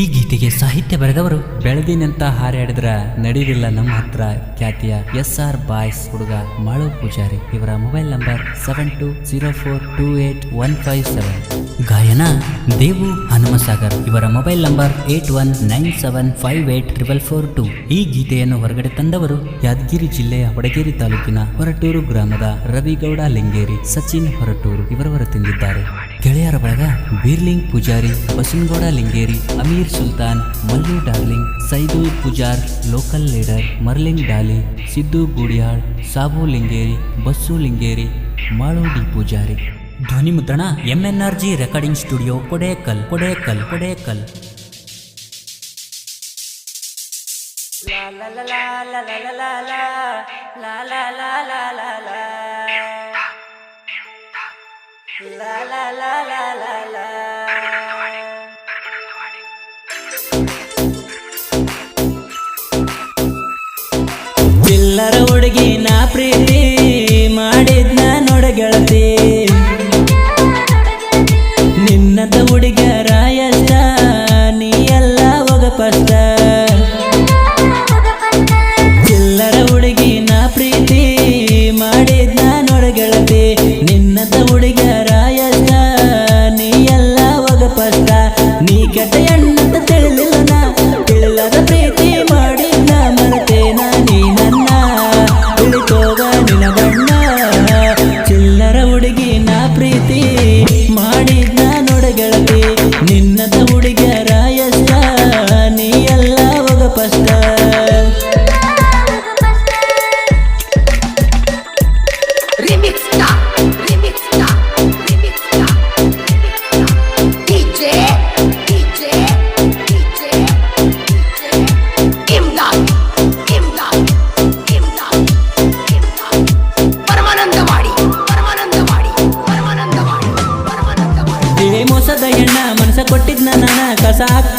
ಈ ಗೀತೆಗೆ ಸಾಹಿತ್ಯ ಬರೆದವರು ಬೆಳೆದಿನಂತ ಹಾರಾಡಿದ್ರ ನಡೀರಿಲ್ಲ ನಮ್ಮ ಹತ್ರ ಖ್ಯಾತಿಯ ಎಸ್ ಆರ್ ಬಾಯ್ಸ್ ಹುಡುಗ ಮಾಳು ಪೂಜಾರಿ. ಇವರ mobile number seven two zero four two eight one five seven. ಗಾಯನ ದೇವು ಹನುಮಸಾಗರ್. ಇವರ mobile number eight one nine seven five eight triple four two. ಈ ಗೀತೆಯನ್ನು ಹೊರಗಡೆ ತಂದವರು ಯಾದಗಿರಿ ಜಿಲ್ಲೆಯ ಹೊಡಗೇರಿ ತಾಲೂಕಿನ ಹೊರಟೂರು ಗ್ರಾಮದ ರವಿಗೌಡ ಲಿಂಗೇರಿ, ಸಚಿನ್ ಹೊರಟೂರು ಇವರವರು ತಿಂದಿದ್ದಾರೆ. ಗೆಳೆಯರ ಬಳಗ Birling Pujari Basanagouda Lingeri, Amir Sultan, Mallu darling Saidul Pujar, local leader Marling Dali, Siddu Gudiyal Sabu Lingeri, Basu Lingeri Malu D Pujari. ಧ್ವನಿ ಮುದ್ರಣ MNR G recording studio, Kodekal Kodekal Kodekal. ಚಿಲ್ಲರ ಹುಡುಗಿ ನಾ ಪ್ರೀತಿ ಮಾಡಿದ್ನ ನೋಡ ಗೆಳತಿ ನಿನ್ನದ ಹುಡುಗರ ರಾಯಸ್ತ ನೀ ಎಲ್ಲ ಹೋಗ ಫಸ್ಟ್ ಫಸ್ಟ್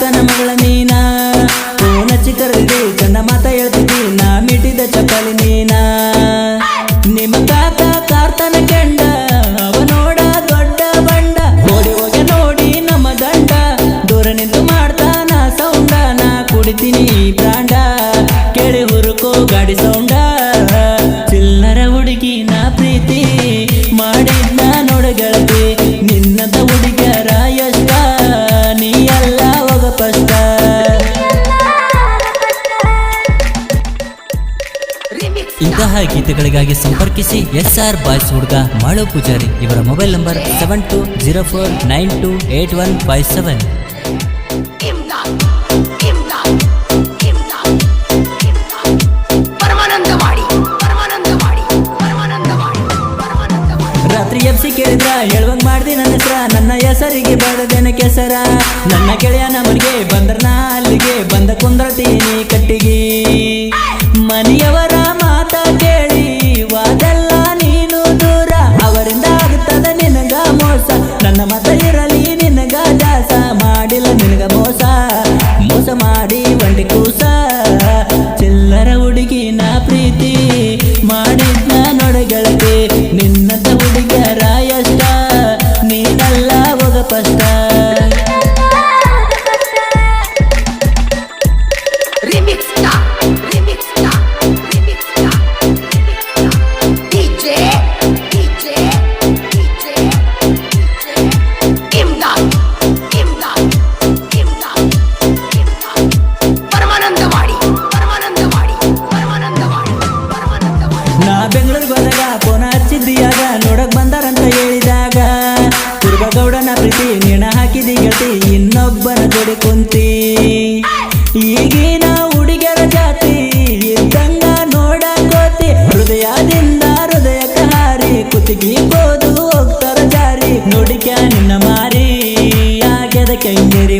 Medina ಗೀತೆಗಳಿಗಾಗಿ ಸಂಪರ್ಕಿಸಿ ಎಸ್ ಆರ್ ಬಾಯ್ಸ್ ಹುಡುಗ ಮಾಳು ಪೂಜಾರಿ. ಇವರ mobile number seven two zero four nine two eight one five seven. ಎಬ್ಸಿ ಕೇಳಿದ್ರ, ಹೇಳುವಂಗ್ ಮಾಡ್ದಿ ನನ್ನ ಹತ್ರ ನನ್ನ ಹೆಸರಿಗೆ ಬರದೇನ ಕೆಸರ. ನನ್ನ ಗೆಳೆಯನ ಮನೆಗೆ ಬಂದ್ರ ಅಲ್ಲಿಗೆ ಬಂದ ಕುಂದ್ರತೀನಿ ಕಟ್ಟಿಗೆ. ಮನೆಯವರ Nana mata ಇನ್ನೊಬ್ಬನ ಜೋಡಿ ಕುಂತಿ. ಈಗಿನ ಹುಡುಗರ ಜಾತಿ, ಇದ್ದಂಗ ನೋಡಕೋತಿ. ಹೃದಯದಿಂದ ಹೃದಯ ಹಾರಿ ಕುತ್ತಿಗೆ ಕೋದು ಹೋಗ್ತಾರ ಜಾರಿ. ನೋಡಿಕ್ಯ ನಿನ್ನ ಮಾರಿ, ಆಗ್ಯದ ಕೆಂಗೇರಿ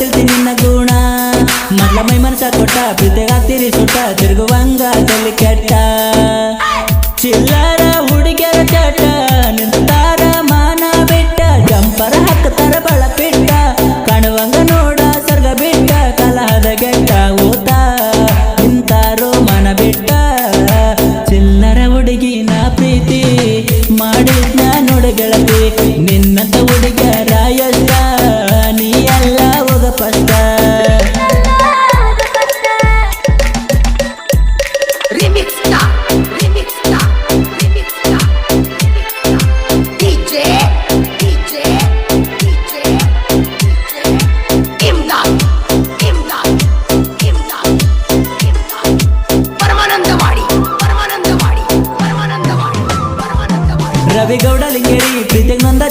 ಗೊತ್ತಿಲ್ತಿ ನಿನ್ನ ಗುಣ. ಮೊದ್ಲ ಮೈ ಮನಸ ಕೊಟ್ಟ ಪ್ರೀತಿಗಾಗ್ತಿರಿ ಸುಟ್ಟ ತಿರುಗುವಂಗ ತಲೆ ಕೆಟ್ಟ.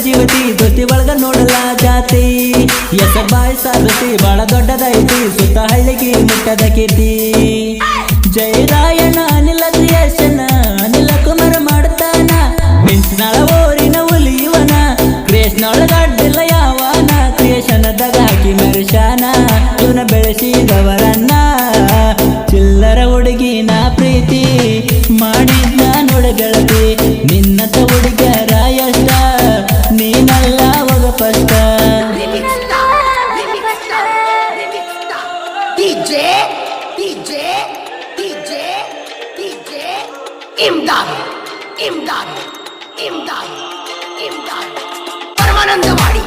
ಜೀವತಿ ದೋಸ್ತಿ ಒಳಗ ನೋಡಲ್ಲ ಜಾತಿ. ಎಸ ಬಾಯಿ ಸಾರತಿ ಬಹಳ ದೊಡ್ಡದೈತಿ ಸುತ್ತ ಹಳ್ಳಿಗೆ ಮುಟ್ಟದ ಕೀರ್ತಿ. ಜಯರಾಯಣ ಅನಿಲ ಕ್ರಿಯೇಷನ್, ಅನಿಲ ಕುಮಾರ ಮಾಡ್ತಾನ. ಮಿಂಚಿನಾಳ ಓರಿನ ಹುಲಿಯವನ ಕ್ರಿಯೇಷನೊಳಗಡ್ಡಿಲ್ಲ ಯಾವನ ಕ್ರಿಯೇಷನದಾಗ ಹಾಕಿ ಮನುಷ್ಯನ ಇವನ ಬೆಳೆಸಿದವರನ್ನ DJ, DJ, DJ, Imdad Imdad Imdad Imdad পরমানন্দ বাড়ি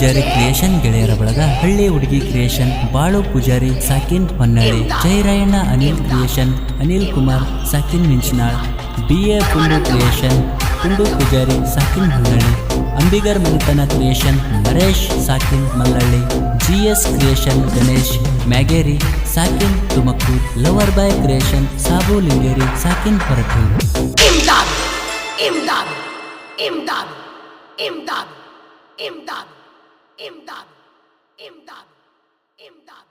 ಪೂಜಾರಿ ಕ್ರಿಯೇಷನ್ ಗೆಳೆಯರ ಬಳಗ ಹಳ್ಳಿ ಹುಡುಗಿ ಕ್ರಿಯೇಷನ್ ಬಾಳು ಪೂಜಾರಿ ಸಾಕಿನ್ Honnalli Jayarayanna Anil creation Anil Kumar ಸಾಕಿನ್ Minchanal B A Pundu creation Pundu Pujari ಸಾಕಿನ್ Honnalli Ambigar ಮನೆತನ creation Naresh ಸಾಕಿನ್ Mallalli G S creation Ganesh Myageri ಸಾಕಿನ್ Tumkur lover boy creation Sabu Lingeri ಸಾಕಿನ್ Horatur. Imdad Imdad Imdad Imdad Imdad, Imdad Imdad.